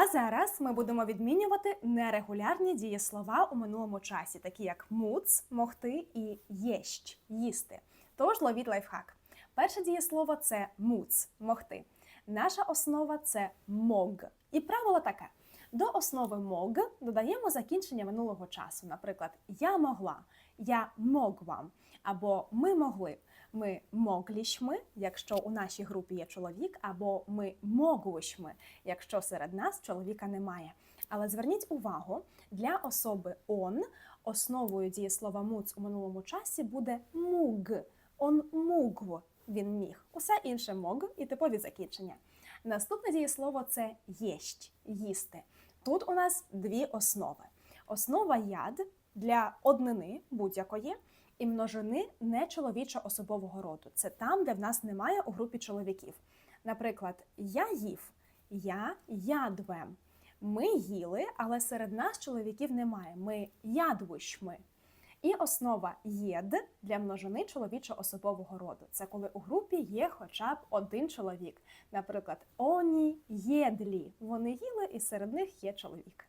А зараз ми будемо відмінювати нерегулярні дієслова у минулому часі, такі як муц, могти і єщ їсти. Тож ловіть лайфхак. Перше дієслово це муц могти. Наша основа це мог. І правило таке: до основи мог додаємо закінчення минулого часу. Наприклад, я могла, я мог вам, або ми могли. Ми моглішми, якщо у нашій групі є чоловік, або ми могущми, якщо серед нас чоловіка немає. Але зверніть увагу, для особи он основою дієслова муц у минулому часі буде муг. Он мугв, він міг. Усе інше мог і типові закінчення. Наступне дієслово це єсть, їсти. Тут у нас дві основи: основа яд для однини будь-якої і множини нечоловічо особового роду. Це там, де в нас немає у групі чоловіків. Наприклад, я їв, я ядвем. Ми їли, але серед нас чоловіків немає. Ми ядвищми. І основа єд для множини чоловічо-особового роду. Це коли у групі є хоча б один чоловік. Наприклад, оні єдлі. Вони їли, і серед них є чоловік.